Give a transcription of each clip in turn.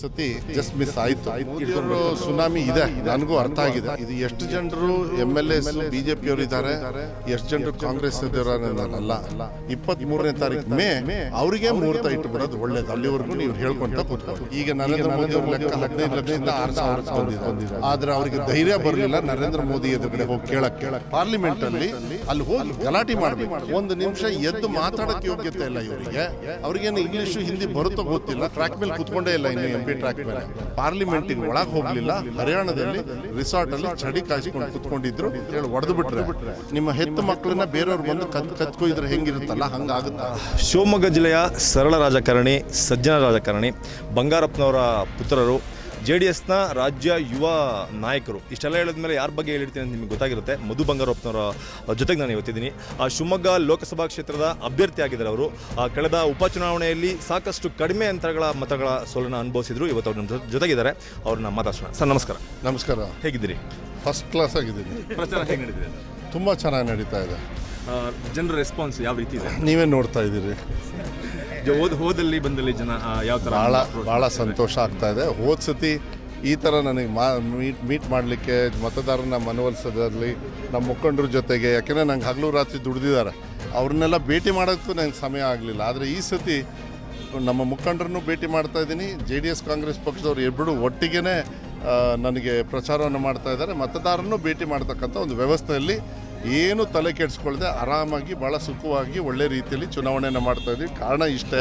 ಸತಿ just miss ಆಯ್ತು. Tsunami ಇದೆ. ನನಗೂ ಅರ್ಥ ಆಗಿದೆ. ಇದು ಎಷ್ಟು ಜನರು ಎಂ ಎಲ್ ಎಸ್ ಬಿಜೆಪಿ ಅವರು ಇದ್ದಾರೆ. ಎಷ್ಟು ಜನರು ಕಾಂಗ್ರೆಸ್ ಅಲ್ಲ ಇಪ್ಪತ್ತ್ ಮೂರನೇ ತಾರೀಕು ಮೇ ಅವರಿಗೆ ಮುಹೂರ್ತ ಇಟ್ಟು ಬರೋದು ಒಳ್ಳೇದು. ಅಲ್ಲಿವರೆಗೂ ನೀವು ಹೇಳ್ಕೊಂತ ಕೂತ್ಕೊಂಡು ಈಗ ನರೇಂದ್ರ ಮೋದಿ ಅವರು ಲೆಕ್ಕ ಹದಿನೈದು ಲಕ್ಷದಿಂದ ಆರು ಸಾವಿರ ಬಂದಿದೆ. ಆದ್ರೆ ಅವರಿಗೆ ಧೈರ್ಯ ಬರಲಿಲ್ಲ ನರೇಂದ್ರ ಮೋದಿ ಎದುರುಗಡೆ ಹೋಗಿ ಕೇಳಕ್ ಕೇಳಕ್ ಪಾರ್ಲಿಮೆಂಟ್ ಅಲ್ಲಿ ಅಲ್ಲಿ ಹೋಗಿ ಗಲಾಟೆ ಮಾಡಬೇಕು. ಒಂದು ನಿಮಿಷ ಎದ್ದು ಮಾತಾಡಕ್ಕೆ ಯೋಗ್ಯತೆ ಇಲ್ಲ ಇವರಿಗೆ. ಅವ್ರಿಗೇನು ಇಂಗ್ಲಿಷ್, ಹಿಂದಿ ಬರುತ್ತೋ ಗೊತ್ತಿಲ್ಲ. ಟ್ರ್ಯಾಕ್ ಮೇಲೆ ಕೂತ್ಕೊಂಡೇ ಇಲ್ಲ ಇನ್ನು ಎಂ ಪಿ ಟ್ರ್ಯಾಕ್ ಮೇಲೆ. ಪಾರ್ಲಿಮೆಂಟಿಗೆ ಒಳಗೆ ಹೋಗಲಿಲ್ಲ. ಹರಿಯಾಣದಲ್ಲಿ ರಿಸಾರ್ಟ್ ಅಲ್ಲಿ ಚಡಿ ಕಾಯಿಸಿಕೊಂಡು ಕುತ್ಕೊಂಡಿದ್ರು. ಹೇಳಿ ಹೊಡೆದು ಬಿಟ್ರೆ. ನಿಮ್ಮ ಹೆತ್ತು ಮಕ್ಕಳನ್ನ ಬೇರೆಯವ್ರು ಬಂದು ಕತ್ ಕತ್ಕೊಯ್ದ್ರೆ ಹೆಂಗಿರುತ್ತಲ್ಲ? ಹಂಗಾಗುತ್ತಾ? ಶಿವಮೊಗ್ಗ ಜಿಲ್ಲೆಯ ಸರಳ ರಾಜಕಾರಣಿ ಸಜ್ಜನ ರಾಜಕಾರಣಿ ಬಂಗಾರಪ್ಪನವರ ಪುತ್ರರು ಜೆ ಡಿ ಎಸ್ನ ರಾಜ್ಯ ಯುವ ನಾಯಕರು. ಇಷ್ಟೆಲ್ಲ ಹೇಳಿದ ಮೇಲೆ ಯಾರ ಬಗ್ಗೆ ಹೇಳಿರ್ತೀನಿ ಅಂತ ನಿಮಗೆ ಗೊತ್ತಾಗಿರುತ್ತೆ. ಮಧು ಬಂಗಾರಪ್ಪನವರ ಜೊತೆಗೆ ನಾನು ಇವತ್ತಿದ್ದೀನಿ. ಆ ಶಿವಮೊಗ್ಗ ಲೋಕಸಭಾ ಕ್ಷೇತ್ರದ ಅಭ್ಯರ್ಥಿ ಆಗಿದ್ದಾರೆ ಅವರು. ಆ ಕಳೆದ ಉಪಚುನಾವಣೆಯಲ್ಲಿ ಸಾಕಷ್ಟು ಕಡಿಮೆ ಅಂತರಗಳ ಮತಗಳ ಸೋಲನ್ನು ಅನುಭವಿಸಿದ್ರು. ಇವತ್ತು ಅವ್ರ ನಮ್ಮ ಜೊತೆಗಿದ್ದಾರೆ. ಅವ್ರನ್ನ ಮಾತಾಡ್ಸೋಣ. ಸರ್ ನಮಸ್ಕಾರ. ನಮಸ್ಕಾರ. ಹೇಗಿದ್ದೀರಿ? ಫಸ್ಟ್ ಕ್ಲಾಸ್ ಆಗಿದ್ದೀನಿ. ಪ್ರಚಾರ ಹೇಗೆ ನಡೀತಿದೆ? ತುಂಬ ಚೆನ್ನಾಗಿ ನಡೀತಾ ಇದೆ. ಜನರ ರೆಸ್ಪಾನ್ಸ್ ಯಾವ ರೀತಿ ಇದೆ? ನೀವೇ ನೋಡ್ತಾ ಇದ್ದೀರಿ. ಹೋದ ಹೋದಲ್ಲಿ ಬಂದಲ್ಲಿ ಜನ ಯಾವ ಥರ ಭಾಳ ಭಾಳ ಸಂತೋಷ ಆಗ್ತಾ ಇದೆ. ಹೋದ ಸತಿ ಈ ಥರ ನನಗೆ ಮಾ ಮೀಟ್ ಮೀಟ್ ಮಾಡಲಿಕ್ಕೆ ಮತದಾರನ ಮನವೊಲಿಸೋದ್ರಲ್ಲಿ ನಮ್ಮ ಮುಖಂಡರ ಜೊತೆಗೆ ಯಾಕೆಂದರೆ ನಂಗೆ ಹಗಲು ರಾತ್ರಿ ದುಡ್ದಿದ್ದಾರೆ. ಅವ್ರನ್ನೆಲ್ಲ ಭೇಟಿ ಮಾಡೋಕ್ಕೂ ನನಗೆ ಸಮಯ ಆಗಲಿಲ್ಲ. ಆದರೆ ಈ ಸತಿ ನಮ್ಮ ಮುಖಂಡರನ್ನು ಭೇಟಿ ಮಾಡ್ತಾ ಇದ್ದೀನಿ. ಜೆ ಡಿ ಎಸ್ ಕಾಂಗ್ರೆಸ್ ಪಕ್ಷದವ್ರು ಇಬ್ಬರು ಒಟ್ಟಿಗೆ ನನಗೆ ಪ್ರಚಾರವನ್ನು ಮಾಡ್ತಾ ಇದ್ದಾರೆ. ಮತದಾರನ್ನು ಭೇಟಿ ಮಾಡ್ತಕ್ಕಂಥ ಒಂದು ವ್ಯವಸ್ಥೆಯಲ್ಲಿ ಏನು ತಲೆ ಕೆಡಿಸ್ಕೊಳ್ಳದೆ ಆರಾಮಾಗಿ ಭಾಳ ಸುಖವಾಗಿ ಒಳ್ಳೆ ರೀತಿಯಲ್ಲಿ ಚುನಾವಣೆಯನ್ನು ಮಾಡ್ತಾ ಇದ್ದೀವಿ. ಕಾರಣ ಇಷ್ಟೇ,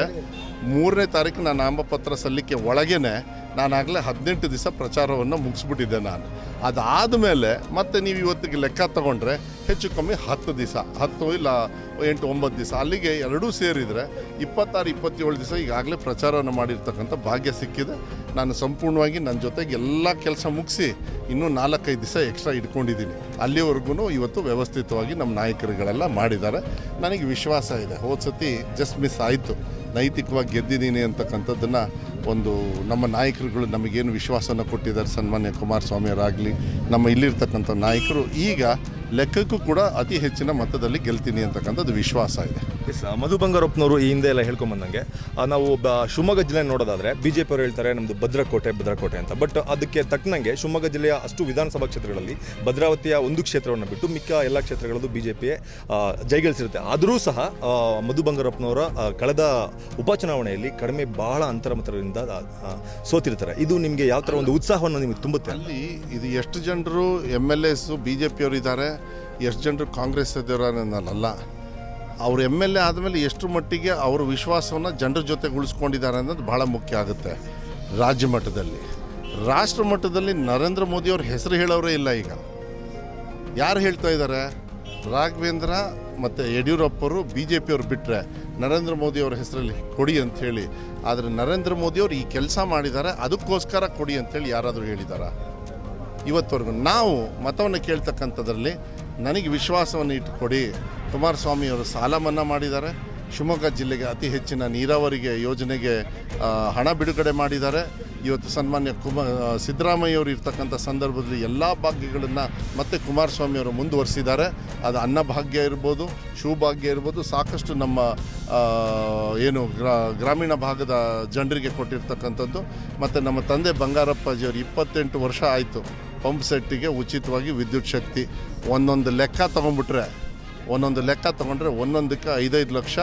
ಮೂರನೇ ತಾರೀಕು ನಾನು ನಾಮಪತ್ರ ಸಲ್ಲಿಕೆ ಒಳಗೇನೆ ನಾನಾಗಲೇ ಹದಿನೆಂಟು ದಿವಸ ಪ್ರಚಾರವನ್ನು ಮುಗಿಸ್ಬಿಟ್ಟಿದ್ದೆ ನಾನು. ಅದಾದ ಮೇಲೆ ಮತ್ತೆ ನೀವು ಇವತ್ತಿಗೆ ಲೆಕ್ಕ ತಗೊಂಡ್ರೆ ಹೆಚ್ಚು ಕಮ್ಮಿ ಹತ್ತು ದಿವಸ, ಹತ್ತು ಇಲ್ಲ ಎಂಟು, ಒಂಬತ್ತು ದಿವಸ, ಅಲ್ಲಿಗೆ ಎರಡೂ ಸೇರಿದರೆ ಇಪ್ಪತ್ತಾರು, ಇಪ್ಪತ್ತೇಳು ದಿವಸ ಈಗಾಗಲೇ ಪ್ರಚಾರವನ್ನು ಮಾಡಿರ್ತಕ್ಕಂಥ ಭಾಗ್ಯ ಸಿಕ್ಕಿದೆ. ನಾನು ಸಂಪೂರ್ಣವಾಗಿ ನನ್ನ ಜೊತೆಗೆ ಎಲ್ಲ ಕೆಲಸ ಮುಗಿಸಿ ಇನ್ನೂ ನಾಲ್ಕೈದು ದಿವಸ ಎಕ್ಸ್ಟ್ರಾ ಇಟ್ಕೊಂಡಿದ್ದೀನಿ. ಅಲ್ಲಿವರೆಗೂ ಇವತ್ತು ವ್ಯವಸ್ಥಿತವಾಗಿ ನಮ್ಮ ನಾಯಕರುಗಳೆಲ್ಲ ಮಾಡಿದ್ದಾರೆ. ನನಗೆ ವಿಶ್ವಾಸ ಇದೆ. ಹೋದ ಸತಿ ಜಸ್ಟ್ ಮಿಸ್ ಆಯಿತು. ನೈತಿಕವಾಗಿ ಗೆದ್ದಿದ್ದೀನಿ ಅಂತಕ್ಕಂಥದ್ದನ್ನು ಒಂದು ನಮ್ಮ ನಾಯಕರುಗಳು ನಮಗೇನು ವಿಶ್ವಾಸನ ಕೊಟ್ಟಿದ್ದಾರೆ ಸನ್ಮಾನ್ಯ ಕುಮಾರಸ್ವಾಮಿಯವರಾಗಲಿ, ನಮ್ಮ ಇಲ್ಲಿರ್ತಕ್ಕಂಥ ನಾಯಕರು, ಈಗ ಲೆಕ್ಕಕ್ಕೂ ಕೂಡ ಅತಿ ಹೆಚ್ಚಿನ ಮತದಲ್ಲಿ ಗೆಲ್ತೀನಿ ಅಂತಕ್ಕಂಥದ್ದು ವಿಶ್ವಾಸ ಇದೆ. ಎಸ್ ಮಧು ಬಂಗಾರಪ್ಪನವರು ಈ ಹಿಂದೆ ಎಲ್ಲ ಹೇಳ್ಕೊಂಬಂದಂಗೆ ನಾವು ಬ ಶಿವಮೊಗ್ಗ ಜಿಲ್ಲೆ ನೋಡೋದಾದ್ರೆ ಜೆ ಪಿಯವರು ಹೇಳ್ತಾರೆ ನಮ್ಮದು ಭದ್ರಕೋಟೆ ಭದ್ರಕೋಟೆ ಅಂತ. ಬಟ್ ಅದಕ್ಕೆ ತಕ್ಕನಂಗೆ ಶಿವಮೊಗ್ಗ ಜಿಲ್ಲೆಯ ಅಷ್ಟು ವಿಧಾನಸಭಾ ಕ್ಷೇತ್ರಗಳಲ್ಲಿ ಭದ್ರಾವತಿಯ ಒಂದು ಕ್ಷೇತ್ರವನ್ನು ಬಿಟ್ಟು ಮಿಕ್ಕ ಎಲ್ಲ ಕ್ಷೇತ್ರಗಳಲ್ಲೂ ಬಿ ಜೆ ಪಿ ಜೈಗಳಿಸಿರುತ್ತೆ. ಆದರೂ ಸಹ ಮಧು ಬಂಗಾರಪ್ಪನವರ ಕಳೆದ ಉಪಚುನಾವಣೆಯಲ್ಲಿ ಕಡಿಮೆ ಬಹಳ ಅಂತರ ಮತದಿಂದ ಆ, ಆ, ಸೋತಿರ್ತಾರೆ. ಇದು ನಿಮಗೆ ಯಾವ ಥರ ಒಂದು ಉತ್ಸಾಹವನ್ನು ನಿಮಗೆ ತುಂಬುತ್ತೆ? ಅಲ್ಲಿ ಇದು ಎಷ್ಟು ಜನರು M L S B J ಪಿಯವರು ಇದ್ದಾರೆ ಎಷ್ಟು ಜನರು ಕಾಂಗ್ರೆಸ್ ಅನ್ನೋದಲ್ಲ ಅವ್ರು ಎಂ ಎಲ್ ಎ ಆದಮೇಲೆ ಎಷ್ಟು ಮಟ್ಟಿಗೆ ಅವರು ವಿಶ್ವಾಸವನ್ನು ಜನರ ಜೊತೆಗೆ ಉಳಿಸ್ಕೊಂಡಿದ್ದಾರೆ ಅನ್ನೋದು ಭಾಳ ಮುಖ್ಯ ಆಗುತ್ತೆ ರಾಜ್ಯ ಮಟ್ಟದಲ್ಲಿ. ರಾಷ್ಟ್ರ ಮಟ್ಟದಲ್ಲಿ ನರೇಂದ್ರ ಮೋದಿ ಅವ್ರ ಹೆಸರು ಹೇಳೋರೇ ಇಲ್ಲ ಈಗ. ಯಾರು ಹೇಳ್ತಾ ಇದ್ದಾರೆ? ರಾಘವೇಂದ್ರ ಮತ್ತು ಯಡಿಯೂರಪ್ಪರು ಬಿ ಜೆ ಪಿಯವ್ರು ಬಿಟ್ಟರೆ ನರೇಂದ್ರ ಮೋದಿ ಅವ್ರ ಹೆಸರಲ್ಲಿ ಕೊಡಿ ಅಂಥೇಳಿ ಆದರೆ ನರೇಂದ್ರ ಮೋದಿಯವರು ಈ ಕೆಲಸ ಮಾಡಿದ್ದಾರೆ, ಅದಕ್ಕೋಸ್ಕರ ಕೊಡಿ ಅಂತೇಳಿ ಯಾರಾದರೂ ಹೇಳಿದಾರಾ ಇವತ್ತವರೆಗೂ ನಾವು ಮತವನ್ನು ಕೇಳ್ತಕ್ಕಂಥದ್ರಲ್ಲಿ ನನಗೆ ವಿಶ್ವಾಸವನ್ನು ಇಟ್ಟುಕೊಡಿ. ಕುಮಾರಸ್ವಾಮಿ ಅವರು ಸಾಲ ಮನ್ನಾ ಮಾಡಿದ್ದಾರೆ. ಶಿವಮೊಗ್ಗ ಜಿಲ್ಲೆಗೆ ಅತಿ ಹೆಚ್ಚಿನ ನೀರಾವರಿಗೆ ಯೋಜನೆಗೆ ಹಣ ಬಿಡುಗಡೆ ಮಾಡಿದ್ದಾರೆ. ಇವತ್ತು ಸನ್ಮಾನ್ಯ ಕುಮ ಸಿದ್ದರಾಮಯ್ಯ ಅವರು ಇರ್ತಕ್ಕಂಥ ಸಂದರ್ಭದಲ್ಲಿ ಎಲ್ಲ ಭಾಗ್ಯಗಳನ್ನು ಮತ್ತೆ ಕುಮಾರಸ್ವಾಮಿ ಅವರು ಮುಂದುವರಿಸಿದ್ದಾರೆ. ಅದು ಅನ್ನಭಾಗ್ಯ ಇರ್ಬೋದು ಶಿವಭಾಗ್ಯ ಇರ್ಬೋದು, ಸಾಕಷ್ಟು ನಮ್ಮ ಏನು ಗ್ರಾ, ಗ್ರಾಮೀಣ ಭಾಗದ ಜನರಿಗೆ ಕೊಟ್ಟಿರ್ತಕ್ಕಂಥದ್ದು. ಮತ್ತು ನಮ್ಮ ತಂದೆ ಬಂಗಾರಪ್ಪಾಜಿಯವರು ಇಪ್ಪತ್ತೆಂಟು ವರ್ಷ ಆಯಿತು. ಪಂಪ್ ಸೆಟ್ಟಿಗೆ ಉಚಿತವಾಗಿ ವಿದ್ಯುತ್ ಶಕ್ತಿ. ಒಂದೊಂದು ಲೆಕ್ಕ ತೊಗೊಂಡ್ಬಿಟ್ರೆ, ಒಂದೊಂದು ಲೆಕ್ಕ ತೊಗೊಂಡ್ರೆ ಒಂದೊಂದಕ್ಕೆ ಐದೈದು ಲಕ್ಷ.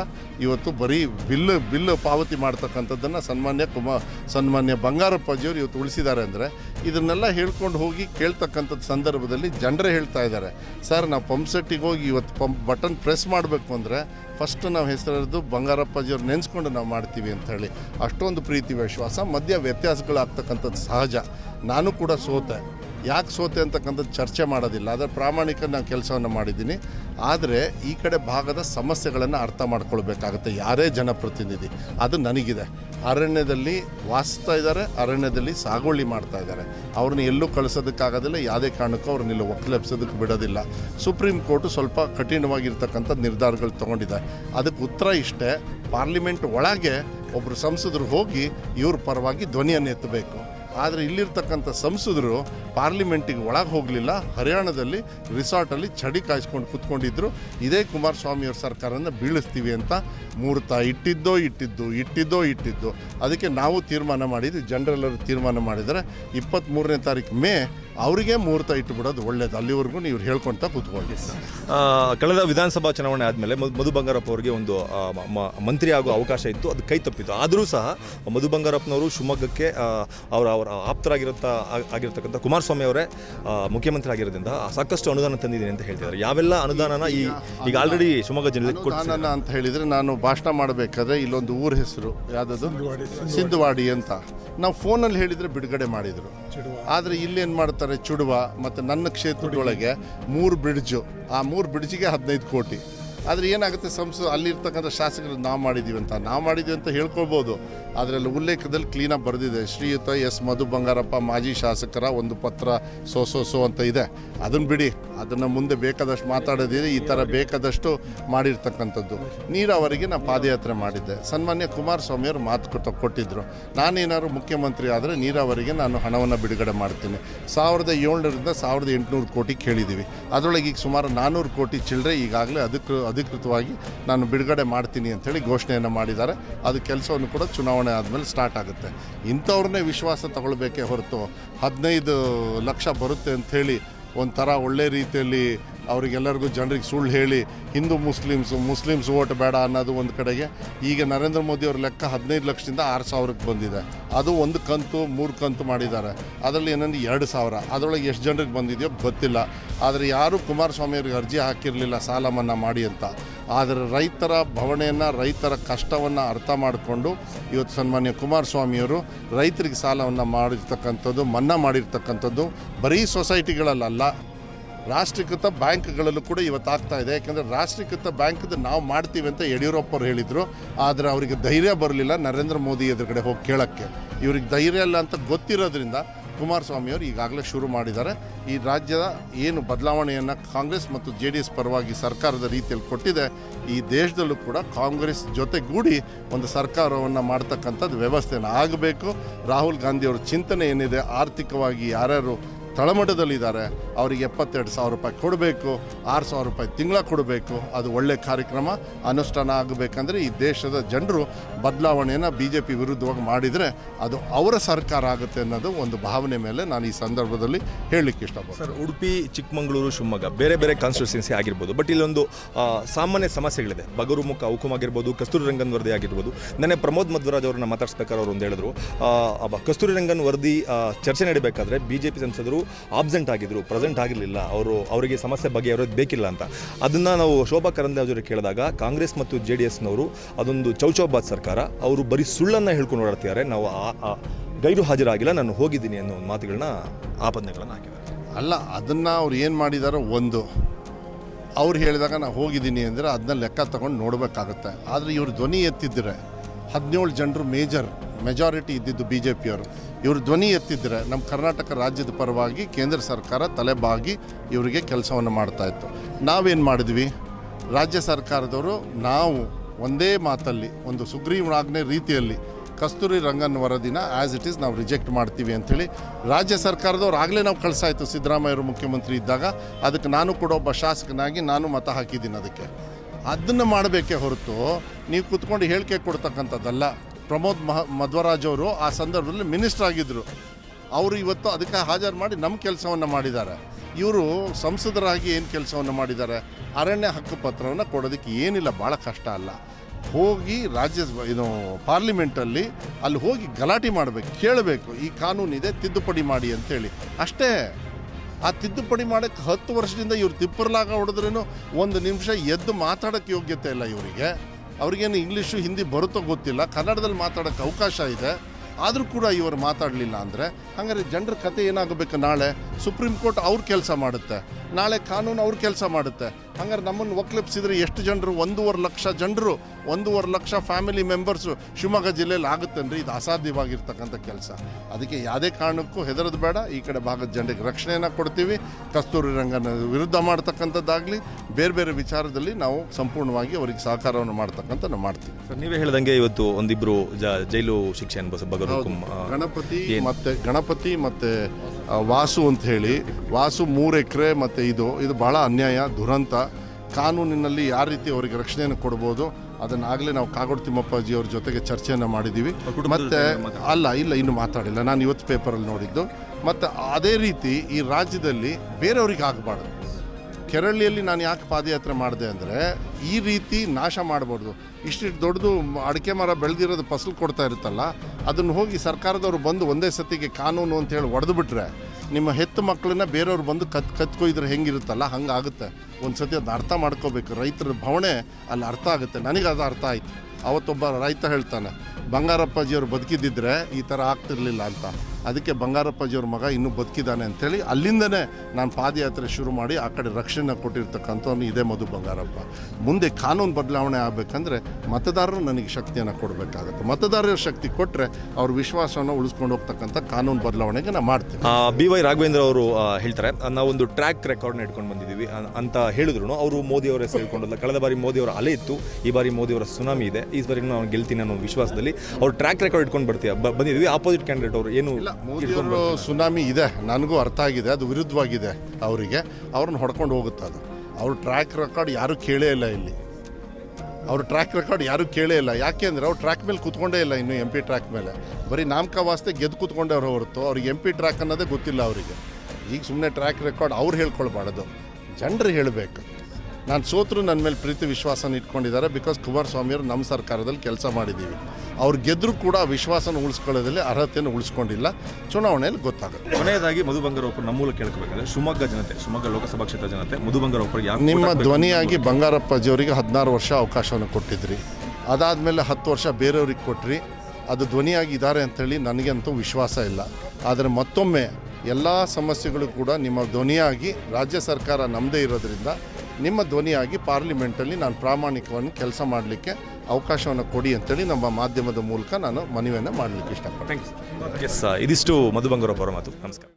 ಇವತ್ತು ಬರೀ ಬಿಲ್ಲು ಬಿಲ್ಲು ಪಾವತಿ ಮಾಡ್ತಕ್ಕಂಥದ್ದನ್ನು ಸನ್ಮಾನ್ಯ ಕುಮಾರ್ ಸನ್ಮಾನ್ಯ ಬಂಗಾರಪ್ಪಾಜಿಯವರು ಇವತ್ತು ಉಳಿಸಿದ್ದಾರೆ ಅಂದರೆ, ಇದನ್ನೆಲ್ಲ ಹೇಳ್ಕೊಂಡು ಹೋಗಿ ಕೇಳ್ತಕ್ಕಂಥದ್ದು ಸಂದರ್ಭದಲ್ಲಿ ಜನರೇ ಹೇಳ್ತಾ ಇದ್ದಾರೆ. ಸರ್, ನಾವು ಪಂಪ್ ಸೆಟ್ಟಿಗೆ ಹೋಗಿ ಇವತ್ತು ಪಂಪ್ ಬಟನ್ ಪ್ರೆಸ್ ಮಾಡಬೇಕು ಅಂದರೆ, ಫಸ್ಟ್ ನಾವು ಹೆಸರದ್ದು ಬಂಗಾರಪ್ಪಾಜಿಯವ್ರು ನೆನೆಸ್ಕೊಂಡು ನಾವು ಮಾಡ್ತೀವಿ ಅಂತ ಅಷ್ಟೊಂದು ಪ್ರೀತಿ, ವಿಶ್ವಾಸ, ಮಧ್ಯ ವ್ಯತ್ಯಾಸಗಳಾಗ್ತಕ್ಕಂಥದ್ದು ಸಹಜ. ನಾನು ಕೂಡ ಸೋತೆ. ಯಾಕೆ ಸೋತೆ ಅಂತಕ್ಕಂಥದ್ದು ಚರ್ಚೆ ಮಾಡೋದಿಲ್ಲ. ಅದರ ಪ್ರಾಮಾಣಿಕ ನಾನು ಕೆಲಸವನ್ನು ಮಾಡಿದ್ದೀನಿ. ಆದರೆ ಈ ಕಡೆ ಭಾಗದ ಸಮಸ್ಯೆಗಳನ್ನು ಅರ್ಥ ಮಾಡ್ಕೊಳ್ಬೇಕಾಗುತ್ತೆ ಯಾರೇ ಜನಪ್ರತಿನಿಧಿ. ಅದು ನನಗಿದೆ. ಅರಣ್ಯದಲ್ಲಿ ವಾಸಿಸ್ತಾ ಇದ್ದಾರೆ, ಅರಣ್ಯದಲ್ಲಿ ಸಾಗುವಳಿ ಮಾಡ್ತಾ ಇದ್ದಾರೆ. ಅವ್ರನ್ನ ಎಲ್ಲೂ ಕಳಿಸೋದಕ್ಕಾಗೋದಿಲ್ಲ, ಯಾವುದೇ ಕಾರಣಕ್ಕೂ ಅವ್ರನ್ನ ಇಲ್ಲಿ ಒಕ್ಕಲೆಬ್ಸೋದಕ್ಕೆ ಬಿಡೋದಿಲ್ಲ. ಸುಪ್ರೀಂ ಕೋರ್ಟು ಸ್ವಲ್ಪ ಕಠಿಣವಾಗಿರ್ತಕ್ಕಂಥ ನಿರ್ಧಾರಗಳು ತೊಗೊಂಡಿದೆ. ಅದಕ್ಕೆ ಉತ್ತರ ಇಷ್ಟೇ, ಪಾರ್ಲಿಮೆಂಟ್ ಒಳಗೆ ಒಬ್ಬರು ಸಂಸದರು ಹೋಗಿ ಇವ್ರ ಪರವಾಗಿ ಧ್ವನಿಯನ್ನು ಎತ್ತಬೇಕು. ಆದರೆ ಇಲ್ಲಿರ್ತಕ್ಕಂಥ ಸಂಸದರು ಪಾರ್ಲಿಮೆಂಟಿಗೆ ಒಳಗೆ ಹೋಗಲಿಲ್ಲ. ಹರಿಯಾಣದಲ್ಲಿ ರಿಸಾರ್ಟಲ್ಲಿ ಚಡಿ ಕಾಯಿಸ್ಕೊಂಡು ಕುತ್ಕೊಂಡಿದ್ರು. ಇದೇ ಕುಮಾರಸ್ವಾಮಿಯವ್ರ ಸರ್ಕಾರನ ಬೀಳಿಸ್ತೀವಿ ಅಂತ ಮುಹೂರ್ತ ಇಟ್ಟಿದ್ದೋ ಇಟ್ಟಿದ್ದು ಇಟ್ಟಿದ್ದೋ ಇಟ್ಟಿದ್ದು. ಅದಕ್ಕೆ ನಾವು ತೀರ್ಮಾನ ಮಾಡಿದ್ವಿ ಜನರೆಲ್ಲರೂ ತೀರ್ಮಾನ ಮಾಡಿದರೆ ಇಪ್ಪತ್ತ್ಮೂರನೇ ತಾರೀಕು ಮೇ ಅವರಿಗೆ ಮುಹೂರ್ತ ಇಟ್ಟುಬಿಡೋದು ಒಳ್ಳೇದು. ಅಲ್ಲಿವರೆಗೂ ನೀವು ಹೇಳ್ಕೊಳ್ತಾ ಕೂತ್ಕೊಳ್ಳಿ. ಆ, ಕಳೆದ ವಿಧಾನಸಭಾ ಚುನಾವಣೆ ಆದಮೇಲೆ ಮಧು ಬಂಗಾರಪ್ಪ ಅವರಿಗೆ ಒಂದು ಮಂತ್ರಿ ಆಗೋ ಅವಕಾಶ ಇತ್ತು. ಅದು ಕೈ ತಪ್ಪಿತ್ತು. ಆದರೂ ಸಹ ಮಧು ಬಂಗಾರಪ್ಪನವರು ಶಿವಮೊಗ್ಗಕ್ಕೆ ಅವರ ಅವರ ಆಪ್ತರಾಗಿರುತ್ತ ಆಗಿರತಕ್ಕಂಥ ಕುಮಾರಸ್ವಾಮಿ ಅವರೇ ಆ, ಮುಖ್ಯಮಂತ್ರಿ ಆಗಿರೋದ್ರಿಂದ ಸಾಕಷ್ಟು ಅನುದಾನ ತಂದಿದ್ದೀನಿ ಅಂತ ಹೇಳ್ತಿದ್ದಾರೆ. ಯಾವೆಲ್ಲ ಅನುದಾನನ ಈ ಈಗ ಆಲ್ರೆಡಿ ಶಿವಮೊಗ್ಗ ಜಿಲ್ಲೆಗೆ ಅನುದಾನ ಅಂತ ಹೇಳಿದರೆ ನಾನು ಭಾಷಣ ಮಾಡಬೇಕಾದ್ರೆ ಇಲ್ಲೊಂದು ಊರ ಹೆಸರು ಯಾವುದದು? ಸಿಂಧುವಾಡಿ ಅಂತ. ನಾವು ಫೋನಲ್ಲಿ ಹೇಳಿದರೆ ಬಿಡುಗಡೆ ಮಾಡಿದರು. ಆದರೆ ಇಲ್ಲೇನು ಮಾಡ್ತಾರೆ? ಚುಡುವ ಮತ್ತು ನನ್ನ ಕ್ಷೇತ್ರದೊಳಗೆ ಮೂರು ಬ್ರಿಡ್ಜು. ಆ ಮೂರು ಬ್ರಿಡ್ಜಿಗೆ ಹದಿನೈದು ಕೋಟಿ. ಆದರೆ ಏನಾಗುತ್ತೆ, ಸಂಸ್ ಅಲ್ಲಿರ್ತಕ್ಕಂಥ ಶಾಸಕರು ನಾವು ಮಾಡಿದ್ದೀವಿ ಅಂತ. ನಾವು ಮಾಡಿದ್ದೀವಿ ಅಂತ ಹೇಳ್ಕೊಳ್ಬೋದು. ಅದರಲ್ಲಿ ಉಲ್ಲೇಖದಲ್ಲಿ ಕ್ಲೀನಾಗಿ ಬರೆದಿದೆ. ಶ್ರೀಯುತ ಎಸ್ ಮಧು ಬಂಗಾರಪ್ಪ ಮಾಜಿ ಶಾಸಕರ ಒಂದು ಪತ್ರ ಸೋ ಸೋ ಅಂತ ಇದೆ. ಅದನ್ನು ಬಿಡಿ, ಅದನ್ನು ಮುಂದೆ ಬೇಕಾದಷ್ಟು ಮಾತಾಡೋದಿದೆ ಈ ಥರ ಬೇಕಾದಷ್ಟು ಮಾಡಿರ್ತಕ್ಕಂಥದ್ದು. ನೀರಾವರಿಗೆ ನಾನು ಪಾದಯಾತ್ರೆ ಮಾಡಿದ್ದೆ. ಸನ್ಮಾನ್ಯ ಕುಮಾರಸ್ವಾಮಿಯವರು ಮಾತು ಕೊಟ್ಟು ಕೊಟ್ಟಿದ್ದರು ನಾನೇನಾದ್ರು ಮುಖ್ಯಮಂತ್ರಿ ಆದರೆ ನೀರಾವರಿಗೆ ನಾನು ಹಣವನ್ನು ಬಿಡುಗಡೆ ಮಾಡ್ತೀನಿ. ಸಾವಿರದ ಏಳ್ನೂರಿಂದ ಸಾವಿರದ ಎಂಟುನೂರು ಕೋಟಿ ಕೇಳಿದ್ದೀವಿ ಅದರೊಳಗೆ ಈಗ ಸುಮಾರು ನಾನ್ನೂರು ಕೋಟಿ ಚಿಲ್ಲರೆ ಈಗಾಗಲೇ ಅಧಿಕೃ ಅಧಿಕೃತವಾಗಿ ನಾನು ಬಿಡುಗಡೆ ಮಾಡ್ತೀನಿ ಅಂಥೇಳಿ ಘೋಷಣೆಯನ್ನು ಮಾಡಿದ್ದಾರೆ. ಅದು ಕೆಲಸವನ್ನು ಕೂಡ ಚುನಾವಣೆ ಆದಮೇಲೆ ಸ್ಟಾರ್ಟ್ ಆಗುತ್ತೆ. ಇಂಥವ್ರನ್ನೇ ವಿಶ್ವಾಸ ತಗೊಳ್ಬೇಕೇ ಹೊರತು ಹದಿನೈದು ಲಕ್ಷ ಬರುತ್ತೆ ಅಂಥೇಳಿ ಒಂಥರ ಒಳ್ಳೆ ರೀತಿಯಲ್ಲಿ ಅವರಿಗೆಲ್ಲರಿಗೂ ಜನರಿಗೆ ಸುಳ್ಳು ಹೇಳಿ ಹಿಂದೂ ಮುಸ್ಲಿಮ್ಸು, ಮುಸ್ಲಿಮ್ಸ್ ಓಟ್ ಬೇಡ ಅನ್ನೋದು ಒಂದು ಕಡೆಗೆ ಈಗ ನರೇಂದ್ರ ಮೋದಿ ಅವ್ರ ಲೆಕ್ಕ ಹದಿನೈದು ಲಕ್ಷದಿಂದ ಆರು ಸಾವಿರಕ್ಕೆ ಬಂದಿದೆ. ಅದು ಒಂದು ಕಂತು, ಮೂರು ಕಂತು ಮಾಡಿದ್ದಾರೆ. ಅದರಲ್ಲಿ ಏನಂದ್ರೆ ಎರಡು ಸಾವಿರ. ಅದರೊಳಗೆ ಎಷ್ಟು ಜನರಿಗೆ ಬಂದಿದೆಯೋ ಗೊತ್ತಿಲ್ಲ. ಆದರೆ ಯಾರೂ ಕುಮಾರಸ್ವಾಮಿ ಅವ್ರಿಗೆ ಅರ್ಜಿ ಹಾಕಿರಲಿಲ್ಲ ಸಾಲ ಮನ್ನಾ ಮಾಡಿ ಅಂತ. ಆದರೆ ರೈತರ ಭವಣೆಯನ್ನು, ರೈತರ ಕಷ್ಟವನ್ನು ಅರ್ಥ ಮಾಡಿಕೊಂಡು ಇವತ್ತು ಸನ್ಮಾನ್ಯ ಕುಮಾರಸ್ವಾಮಿಯವರು ರೈತರಿಗೆ ಸಾಲವನ್ನು ಮಾಡಿರ್ತಕ್ಕಂಥದ್ದು, ಮನ್ನಾ ಮಾಡಿರ್ತಕ್ಕಂಥದ್ದು ಬರೀ ಸೊಸೈಟಿಗಳಲ್ಲ ರಾಷ್ಟ್ರೀಕೃತ ಬ್ಯಾಂಕ್ಗಳಲ್ಲೂ ಕೂಡ ಇವತ್ತು ಆಗ್ತಾ ಇದೆ. ಯಾಕೆಂದರೆ ರಾಷ್ಟ್ರೀಕೃತ ಬ್ಯಾಂಕ್ದು ನಾವು ಮಾಡ್ತೀವಿ ಅಂತ ಯಡಿಯೂರಪ್ಪ ಅವರು ಹೇಳಿದರು. ಆದರೆ ಅವರಿಗೆ ಧೈರ್ಯ ಬರಲಿಲ್ಲ ನರೇಂದ್ರ ಮೋದಿ ಎದುರುಗಡೆ ಹೋಗಿ ಕೇಳೋಕ್ಕೆ. ಇವ್ರಿಗೆ ಧೈರ್ಯ ಇಲ್ಲ ಅಂತ ಗೊತ್ತಿರೋದ್ರಿಂದ ಕುಮಾರಸ್ವಾಮಿಯವರು ಈಗಾಗಲೇ ಶುರು ಮಾಡಿದ್ದಾರೆ. ಈ ರಾಜ್ಯದ ಏನು ಬದಲಾವಣೆಯನ್ನು ಕಾಂಗ್ರೆಸ್ ಮತ್ತು ಜೆ ಡಿ ಎಸ್ ಪರವಾಗಿ ಸರ್ಕಾರದ ರೀತಿಯಲ್ಲಿ ಕೊಟ್ಟಿದೆ, ಈ ದೇಶದಲ್ಲೂ ಕೂಡ ಕಾಂಗ್ರೆಸ್ ಜೊತೆಗೂಡಿ ಒಂದು ಸರ್ಕಾರವನ್ನು ಮಾಡ್ತಕ್ಕಂಥದ್ದು ವ್ಯವಸ್ಥೆಯನ್ನು ಆಗಬೇಕು. ರಾಹುಲ್ ಗಾಂಧಿಯವರ ಚಿಂತನೆ ಏನಿದೆ, ಆರ್ಥಿಕವಾಗಿ ಯಾರ್ಯಾರು ತಳಮಟ್ಟದಲ್ಲಿದ್ದಾರೆ. ಅವರಿಗೆ ಎಪ್ಪತ್ತೆರಡು ಸಾವಿರ ರೂಪಾಯಿ ಕೊಡಬೇಕು, ಆರು ಸಾವಿರ ರೂಪಾಯಿ ತಿಂಗಳ ಕೊಡಬೇಕು. ಅದು ಒಳ್ಳೆ ಕಾರ್ಯಕ್ರಮ, ಅನುಷ್ಠಾನ ಆಗಬೇಕಂದ್ರೆ ಈ ದೇಶದ ಜನರು ಬದಲಾವಣೆಯನ್ನು ಬಿ ಜೆ ಪಿ ವಿರುದ್ಧವಾಗಿ ಮಾಡಿದರೆ ಅದು ಅವರ ಸರ್ಕಾರ ಆಗುತ್ತೆ ಅನ್ನೋದು ಒಂದು ಭಾವನೆ ಮೇಲೆ ನಾನು ಈ ಸಂದರ್ಭದಲ್ಲಿ ಹೇಳಲಿಕ್ಕೆ ಇಷ್ಟಪಡ್ತೀನಿ. ಸರ್, ಉಡುಪಿ, ಚಿಕ್ಕಮಗಳೂರು, ಶಿವಮೊಗ್ಗ, ಬೇರೆ ಬೇರೆ ಕಾನ್ಸ್ಟಿಟ್ಯೂನ್ಸಿ ಆಗಿರ್ಬೋದು ಬಟ್ ಇಲ್ಲೊಂದು ಸಾಮಾನ್ಯ ಸಮಸ್ಯೆಗಳಿದೆ. ಬಗರುಮುಖ ಹುಕುಮ್ ಆಗಿರ್ಬೋದು, ಕಸ್ತೂರಿ ರಂಗನ್ ವರದಿ ಆಗಿರ್ಬೋದು. ನೆನ್ನೆ ಪ್ರಮೋದ್ ಮಧ್ವರಾಜ್ ಅವರನ್ನ ಮಾತಾಡ್ಸ್ಬೇಕಾದ್ರೆ ಅವರು ಒಂದು ಹೇಳಿದ್ರು. ಕಸ್ತೂರಿ ರಂಗನ್ ವರದಿ ಚರ್ಚೆ ನಡೀಬೇಕಾದ್ರೆ ಬಿ ಜೆ ಪಿ ಸಂಸದರು ಆಬ್ಸೆಂಟ್ ಆಗಿದ್ರು ಪ್ರೆಸೆಂಟ್ ಆಗಿರಲಿಲ್ಲ. ಅವರು, ಅವರಿಗೆ ಸಮಸ್ಯೆ ಬಗ್ಗೆ ಅವರದ್ದು ಬೇಕಿಲ್ಲ ಅಂತ. ಅದನ್ನು ನಾವು ಶೋಭಾ ಕರಂದ್ಲಾಜೆ ಕೇಳಿದಾಗ ಕಾಂಗ್ರೆಸ್ ಮತ್ತು ಜೆ ಡಿ ಎಸ್ನವರು ಅದೊಂದು ಚೌಚೌಬಾದ್ ಸರ್ಕಾರ, ಅವರು ಬರೀ ಸುಳ್ಳನ್ನು ಹೇಳ್ಕೊಂಡು ಓಡಾಡ್ತಿದ್ದಾರೆ. ನಾವು ಆ ಗೈರು ಹಾಜರಾಗಿಲ್ಲ, ನಾನು ಹೋಗಿದ್ದೀನಿ ಅನ್ನೋ ಒಂದು ಮಾತುಗಳನ್ನ ಆಪಾದನೆಗಳನ್ನು ಹಾಕಿದ್ದಾರೆ. ಅಲ್ಲ, ಅದನ್ನು ಅವ್ರು ಏನು ಮಾಡಿದಾರೋ ಒಂದು. ಅವ್ರು ಹೇಳಿದಾಗ ನಾನು ಹೋಗಿದ್ದೀನಿ ಅಂದರೆ ಅದನ್ನ ಲೆಕ್ಕ ತಗೊಂಡು ನೋಡಬೇಕಾಗತ್ತೆ. ಆದರೆ ಇವರು ಧ್ವನಿ ಎತ್ತಿದ್ದರೆ ಹದಿನೇಳು ಜನರು ಮೇಜರ್. ಮೆಜಾರಿಟಿ ಇದ್ದಿದ್ದು ಬಿ ಜೆ ಪಿಯವರು ಇವರು ಧ್ವನಿ ಎತ್ತಿದ್ರೆ ನಮ್ಮ ಕರ್ನಾಟಕ ರಾಜ್ಯದ ಪರವಾಗಿ ಕೇಂದ್ರ ಸರ್ಕಾರ ತಲೆಬಾಗಿ ಇವರಿಗೆ ಕೆಲಸವನ್ನು ಮಾಡ್ತಾಯಿತ್ತು ನಾವೇನು ಮಾಡಿದ್ವಿ? ರಾಜ್ಯ ಸರ್ಕಾರದವರು ನಾವು ಒಂದೇ ಮಾತಲ್ಲಿ, ಒಂದು ಸುಗ್ರೀವಾಜ್ಞೆ ರೀತಿಯಲ್ಲಿ ಕಸ್ತೂರಿ ರಂಗನ್ ವರದಿನ ಆ್ಯಸ್ ಇಟ್ ಈಸ್ ನಾವು ರಿಜೆಕ್ಟ್ ಮಾಡ್ತೀವಿ ಅಂಥೇಳಿ ರಾಜ್ಯ ಸರ್ಕಾರದವ್ರು ಆಗಲೇ ನಾವು ಕಳಿಸಾಯಿತು ಸಿದ್ದರಾಮಯ್ಯವರು ಮುಖ್ಯಮಂತ್ರಿ ಇದ್ದಾಗ ಅದಕ್ಕೆ ನಾನು ಕೂಡ ಒಬ್ಬ ಶಾಸಕನಾಗಿ ನಾನು ಮತ ಹಾಕಿದ್ದೀನಿ ಅದಕ್ಕೆ. ಅದನ್ನು ಮಾಡಬೇಕೇ ಹೊರತು ನೀವು ಕುತ್ಕೊಂಡು ಹೇಳಿಕೆ ಕೊಡ್ತಕ್ಕಂಥದ್ದಲ್ಲ. ಪ್ರಮೋದ್ ಮಹ ಮಧ್ವರಾಜ್ ಅವರು ಆ ಸಂದರ್ಭದಲ್ಲಿ ಮಿನಿಸ್ಟರ್ ಆಗಿದ್ದರು ಅವರು ಇವತ್ತು ಅದಕ್ಕೆ ಹಾಜರು ಮಾಡಿ ನಮ್ಮ ಕೆಲಸವನ್ನು ಮಾಡಿದ್ದಾರೆ. ಇವರು ಸಂಸದರಾಗಿ ಏನು ಕೆಲಸವನ್ನು ಮಾಡಿದ್ದಾರೆ? ಅರಣ್ಯ ಹಕ್ಕು ಪತ್ರವನ್ನು ಕೊಡೋದಕ್ಕೆ ಏನಿಲ್ಲ ಭಾಳ ಕಷ್ಟ ಅಲ್ಲ. ಹೋಗಿ ರಾಜ್ಯ ಇದು ಪಾರ್ಲಿಮೆಂಟಲ್ಲಿ ಅಲ್ಲಿ ಹೋಗಿ ಗಲಾಟೆ ಮಾಡಬೇಕು, ಕೇಳಬೇಕು, ಈ ಕಾನೂನಿದೆ ತಿದ್ದುಪಡಿ ಮಾಡಿ ಅಂತೇಳಿ. ಅಷ್ಟೇ, ಆ ತಿದ್ದುಪಡಿ ಮಾಡೋಕ್ಕೆ ಹತ್ತು ವರ್ಷದಿಂದ ಇವರು ತಿಪ್ಪರ್ಲಾಗ ಹೊಡೆದ್ರೂ ಒಂದು ನಿಮಿಷ ಎದ್ದು ಮಾತಾಡೋಕ್ಕೆ ಯೋಗ್ಯತೆ ಇಲ್ಲ ಇವರಿಗೆ. ಅವ್ರಿಗೇನು ಇಂಗ್ಲೀಷು ಹಿಂದಿ ಬರುತ್ತೋ ಗೊತ್ತಿಲ್ಲ. ಕನ್ನಡದಲ್ಲಿ ಮಾತಾಡೋಕ್ಕೆ ಅವಕಾಶ ಇದೆ. ಆದರೂ ಕೂಡ ಇವರು ಮಾತಾಡಲಿಲ್ಲ ಅಂದರೆ ಹಾಗಾದ್ರೆ ಜನರ ಕತೆ ಏನಾಗಬೇಕು ನಾಳೆ? ಸುಪ್ರೀಂ ಕೋರ್ಟ್ ಅವ್ರ ಕೆಲಸ ಮಾಡುತ್ತೆ. ನಾಳೆ ಕಾನೂನು ಅವ್ರ ಕೆಲಸ ಮಾಡುತ್ತೆ. ಹಂಗಾರೆ ನಮ್ಮನ್ನು ಒಕ್ಲೆಪ್ಸಿದ್ರೆ ಎಷ್ಟು ಜನರು? ಒಂದೂವರೆ ಲಕ್ಷ ಜನರು, ಒಂದೂವರೆ ಲಕ್ಷ ಫ್ಯಾಮಿಲಿ ಮೆಂಬರ್ಸು ಶಿವಮೊಗ್ಗ ಜಿಲ್ಲೆಯಲ್ಲಿ ಆಗುತ್ತಂದ್ರೆ ಇದು ಅಸಾಧ್ಯವಾಗಿರ್ತಕ್ಕಂಥ ಕೆಲಸ. ಅದಕ್ಕೆ ಯಾವುದೇ ಕಾರಣಕ್ಕೂ ಹೆದರೋದು ಬೇಡ. ಈ ಕಡೆ ಭಾಗದ ಜನರಿಗೆ ರಕ್ಷಣೆಯನ್ನು ಕೊಡ್ತೀವಿ. ಕಸ್ತೂರಿ ರಂಗನ ವಿರುದ್ಧ ಮಾಡ್ತಕ್ಕಂಥದ್ದಾಗಲಿ, ಬೇರೆ ಬೇರೆ ವಿಚಾರದಲ್ಲಿ ನಾವು ಸಂಪೂರ್ಣವಾಗಿ ಅವರಿಗೆ ಸಹಕಾರವನ್ನು ಮಾಡ್ತಕ್ಕಂಥ ನಾವು ಮಾಡ್ತೀವಿ. ಸರ್, ನೀವೇ ಹೇಳ್ದಂಗೆ ಇವತ್ತು ಒಂದಿಬ್ಬರು ಜೈಲು ಶಿಕ್ಷೆ ಗಣಪತಿ ಮತ್ತೆ ಗಣಪತಿ ಮತ್ತೆ ವಾಸು ಅಂತ ಹೇಳಿ ವಾಸು ಮೂರು ಎಕರೆ ಮತ್ತೆ ಇದು ಇದು ಬಹಳ ಅನ್ಯಾಯ ದುರಂತ. ಕಾನೂನಿನಲ್ಲಿ ಯಾವ ರೀತಿ ಅವರಿಗೆ ರಕ್ಷಣೆಯನ್ನು ಕೊಡ್ಬೋದು ಅದನ್ನಾಗಲೇ ನಾವು ಕಾಗೋಡು ತಿಮ್ಮಪ್ಪಾಜಿ ಅವ್ರ ಜೊತೆಗೆ ಚರ್ಚೆಯನ್ನು ಮಾಡಿದ್ದೀವಿ ಮತ್ತೆ ಅಲ್ಲ ಇಲ್ಲ ಇನ್ನು ಮಾತಾಡಿಲ್ಲ. ನಾನು ಇವತ್ತು ಪೇಪರಲ್ಲಿ ನೋಡಿದ್ದು. ಮತ್ತು ಅದೇ ರೀತಿ ಈ ರಾಜ್ಯದಲ್ಲಿ ಬೇರೆಯವ್ರಿಗೆ ಆಗಬಾರ್ದು ಕೆರಳಿಯಲ್ಲಿ ನಾನು ಯಾಕೆ ಪಾದಯಾತ್ರೆ ಮಾಡಿದೆ ಅಂದರೆ ಈ ರೀತಿ ನಾಶ ಮಾಡಬಾರ್ದು. ಇಷ್ಟಿಷ್ಟು ದೊಡ್ಡದು ಅಡಿಕೆ ಮರ ಬೆಳೆದಿರೋದು ಫಸಲು ಕೊಡ್ತಾ ಇರುತ್ತಲ್ಲ, ಅದನ್ನು ಹೋಗಿ ಸರ್ಕಾರದವರು ಬಂದು ಒಂದೇ ಸತಿಗೆ ಕಾನೂನು ಅಂತ ಹೊಡೆದು ಬಿಟ್ರೆ ನಿಮ್ಮ ಹೆತ್ತು ಮಕ್ಕಳನ್ನ ಬೇರೆಯವ್ರು ಬಂದು ಕತ್, ಕತ್ಕೊಯ್ದ್ರೆ ಹೆಂಗಿರುತ್ತಲ್ಲ, ಹಂಗಾಗುತ್ತೆ. ಒಂದು ಸತಿ ಅದನ್ನ ಅರ್ಥ ಮಾಡ್ಕೋಬೇಕು. ರೈತರ ಭಾವನೆ ಅಲ್ಲಿ ಅರ್ಥ ಆಗುತ್ತೆ. ನನಗೆ ಅದು ಅರ್ಥ ಆಯಿತು. ಅವತ್ತೊಬ್ಬ ರೈತ ಹೇಳ್ತಾನೆ, ಬಂಗಾರಪ್ಪಾಜಿಯವರು ಬದುಕಿದ್ದಿದ್ರೆ ಈ ಥರ ಆಗ್ತಿರ್ಲಿಲ್ಲ ಅಂತ. ಅದಕ್ಕೆ ಬಂಗಾರಪ್ಪಾಜಿಯವ್ರ ಮಗ ಇನ್ನೂ ಬದುಕಿದ್ದಾನೆ ಅಂಥೇಳಿ ಅಲ್ಲಿಂದನೇ ನಾನು ಪಾದಯಾತ್ರೆ ಶುರು ಮಾಡಿ ಆ ಕಡೆ ರಕ್ಷಣೆ ಕೊಟ್ಟಿರ್ತಕ್ಕಂಥವ್ನು ಇದೇ ಮಧು ಬಂಗಾರಪ್ಪ. ಮುಂದೆ ಕಾನೂನು ಬದಲಾವಣೆ ಆಗಬೇಕಂದ್ರೆ ಮತದಾರರು ನನಗೆ ಶಕ್ತಿಯನ್ನು ಕೊಡಬೇಕಾಗುತ್ತೆ. ಮತದಾರರ ಶಕ್ತಿ ಕೊಟ್ಟರೆ ಅವ್ರ ವಿಶ್ವಾಸವನ್ನು ಉಳಿಸ್ಕೊಂಡು ಹೋಗ್ತಕ್ಕಂಥ ಕಾನೂನು ಬದಲಾವಣೆಗೆ ನಾನು ಮಾಡ್ತೀನಿ. ಬಿ ವೈ ರಾಘವೇಂದ್ರ ಅವರು ಹೇಳ್ತಾರೆ ನಾವು ನಾವೊಂದು ಟ್ರ್ಯಾಕ್ ರೆಕಾರ್ಡ್ನ ಇಟ್ಕೊಂಡು ಬಂದಿದ್ದೀವಿ. ಅಂತ ಹೇಳಿದ್ರು ಅವರು ಮೋದಿ ಅವರ ಹೆಸರು ಹೇಳ್ಕೊಂಡಲ್ಲ ಕಳೆದ ಬಾರಿ ಮೋದಿ ಅವರ ಅಲೆ ಇತ್ತು ಈ ಬಾರಿ ಮೋದಿ ಅವರ ಸುನಾಮಿ ಇದೆ. ಈ ಬಾರಿ ನಾವು ಗೆಲ್ತೀನಿ ಅನ್ನೋ ವಿಶ್ವಾಸದಲ್ಲಿ ಅವ್ರು ಟ್ರ್ಯಾಕ್ ರೆಕಾರ್ಡ್ ಇಟ್ಕೊಂಡು ಬರ್ತೀವಿ ಬಂದಿದ್ದೀವಿ. ಆಪೋಸಿಟ್ ಕ್ಯಾಂಡಿಡೇಟ್ ಅವರು ಏನು ಮೋದಿಯವರು ಸುನಾಮಿ ಇದೆ. ನನಗೂ ಅರ್ಥ ಆಗಿದೆ. ಅದು ವಿರುದ್ಧವಾಗಿದೆ ಅವರಿಗೆ. ಅವ್ರನ್ನ ಹೊಡ್ಕೊಂಡು ಹೋಗುತ್ತೆ ಅದು? ಅವ್ರ ಟ್ರ್ಯಾಕ್ ರೆಕಾರ್ಡ್ ಯಾರೂ ಕೇಳೇ ಇಲ್ಲ ಇಲ್ಲಿ. ಅವ್ರ ಟ್ರ್ಯಾಕ್ ರೆಕಾರ್ಡ್ ಯಾರೂ ಕೇಳೇ ಇಲ್ಲ. ಯಾಕೆ ಅಂದರೆ ಅವ್ರು ಟ್ರ್ಯಾಕ್ ಮೇಲೆ ಕೂತ್ಕೊಂಡೇ ಇಲ್ಲ ಇನ್ನು ಎಂ ಪಿ ಟ್ರ್ಯಾಕ್ ಮೇಲೆ. ಬರೀ ನಾಮಕ ವಾಸ್ತೆ ಗೆದ್ದು ಕೂತ್ಕೊಂಡವ್ರು ಹೊರತು ಅವ್ರಿಗೆ ಎಂ ಪಿ ಟ್ರ್ಯಾಕ್ ಅನ್ನೋದೇ ಗೊತ್ತಿಲ್ಲ ಅವರಿಗೆ. ಈಗ ಸುಮ್ಮನೆ ಟ್ರ್ಯಾಕ್ ರೆಕಾರ್ಡ್ ಅವ್ರು ಹೇಳ್ಕೊಳ್ಬಾರ್ದು. ಜನರು ಹೇಳಬೇಕು. ನಾನು ಸೋತರು ನನ್ನ ಮೇಲೆ ಪ್ರೀತಿ ವಿಶ್ವಾಸನ ಇಟ್ಕೊಂಡಿದ್ದಾರೆ ಬಿಕಾಸ್ ಕುಮಾರಸ್ವಾಮಿಯವರು ನಮ್ಮ ಸರ್ಕಾರದಲ್ಲಿ ಕೆಲಸ ಮಾಡಿದ್ದೀವಿ ಅವ್ರು ಗೆದ್ದರೂ ಕೂಡ ವಿಶ್ವಾಸನ ಉಳಿಸ್ಕೊಳ್ಳೋದ್ರಲ್ಲಿ ಅರ್ಹತೆಯನ್ನು ಉಳಿಸ್ಕೊಂಡಿಲ್ಲ. ಚುನಾವಣೆಯಲ್ಲಿ ಗೊತ್ತಾಗುತ್ತೆ. ಕೊನೆಯದಾಗಿ ಮಧು ಬಂಗಾರಪ್ಪ ನಮ್ಮ ಮೂಲಕ ಕೇಳ್ಕೋಬೇಕಾದ್ರೆ ಶಿವಮೊಗ್ಗ ಜನತೆ ಶಿವಮೊಗ್ಗ ಲೋಕಸಭಾ ಕ್ಷೇತ್ರ ಜನತೆ ಮಧು ಬಂಗಾರಪ್ಪರಿಗೆ ಯಾರು ನಿಮ್ಮ ಧ್ವನಿಯಾಗಿ ಬಂಗಾರಪ್ಪ ಧ್ವನಿಯಾಗಿ ಬಂಗಾರಪ್ಪಾಜಿಯವರಿಗೆ ಹದಿನಾರು ವರ್ಷ ಅವಕಾಶವನ್ನು ಕೊಟ್ಟಿದ್ರಿ. ಅದಾದಮೇಲೆ ಹತ್ತು ವರ್ಷ ಬೇರೆಯವ್ರಿಗೆ ಕೊಟ್ಟ್ರಿ ಅದು ಧ್ವನಿಯಾಗಿ ಇದ್ದಾರೆ ಅಂತೇಳಿ ನನಗಂತೂ ವಿಶ್ವಾಸ ಇಲ್ಲ. ಆದರೆ ಮತ್ತೊಮ್ಮೆ ಎಲ್ಲ ಸಮಸ್ಯೆಗಳು ಕೂಡ ನಿಮ್ಮ ಧ್ವನಿಯಾಗಿ ರಾಜ್ಯ ಸರ್ಕಾರ ನಮ್ಮದೇ ಇರೋದ್ರಿಂದ ನಿಮ್ಮ ಧ್ವನಿಯಾಗಿ ಪಾರ್ಲಿಮೆಂಟಲ್ಲಿ ನಾನು ಪ್ರಾಮಾಣಿಕವನ್ನು ಕೆಲಸ ಮಾಡಲಿಕ್ಕೆ ಅವಕಾಶವನ್ನು ಕೊಡಿ ಅಂತೇಳಿ ನಮ್ಮ ಮಾಧ್ಯಮದ ಮೂಲಕ ನಾನು ಮನವಿಯನ್ನು ಮಾಡಲಿಕ್ಕೆ ಇಷ್ಟಪಡ್ತೀನಿ. ಎಸ್ ಇದಿಷ್ಟು ಮಧು ಬಂಗಾರಪ್ಪ ಮಾತು. ನಮಸ್ಕಾರ.